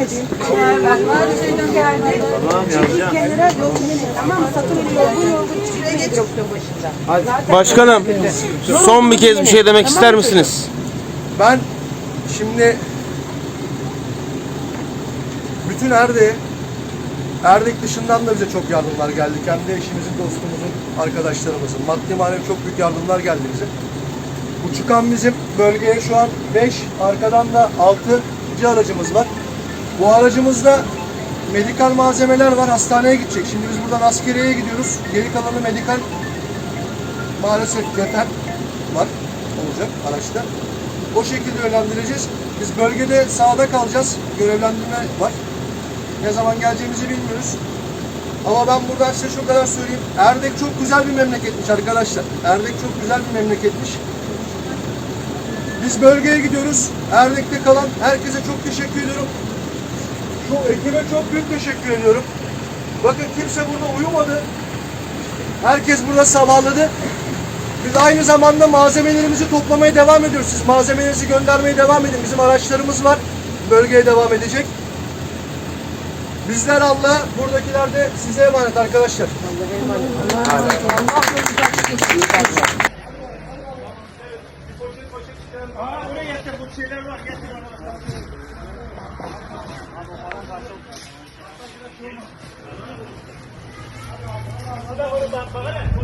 edeyim. Bak var şeyden geldi. Tamam yazacağım. Kenara yorgun tamam mı? Satın yorgun yorgun çıkmaya yoksa başında. Başkanım son bir kez bir şey demek ister misiniz? Ben şimdi bütün Erdek'e, Erdek dışından da bize çok yardımlar geldi. Kendi eşimizin, dostumuzun, arkadaşlarımızın. Maddi manevi çok büyük yardımlar geldi bize. Bu çıkan bizim bölgeye şu an 5, arkadan da 6. aracımız var. Bu aracımızda medikal malzemeler var. Hastaneye gidecek. Şimdi biz buradan askeriyeye gidiyoruz. Geri kalanı medikal maalesef yeter var olacak araçta. O şekilde yönlendireceğiz. Biz bölgede sahada kalacağız. Görevlendirme var. Ne zaman geleceğimizi bilmiyoruz. Ama ben buradan size şu kadar söyleyeyim. Erdek çok güzel bir memleketmiş arkadaşlar. Erdek çok güzel bir memleketmiş. Biz bölgeye gidiyoruz. Erdek'te kalan herkese çok teşekkür ediyorum. Şu ekibe çok büyük teşekkür ediyorum. Bakın kimse burada uyumadı. Herkes burada sabahladı. Biz aynı zamanda malzemelerimizi toplamaya devam ediyoruz. Siz malzemelerinizi göndermeye devam edin. Bizim araçlarımız var. Bölgeye devam edecek. Bizler Allah, buradakiler de size emanet arkadaşlar. Aa oraya getir bu şeyler var getir onu. Hadi oğlum bak bak hele.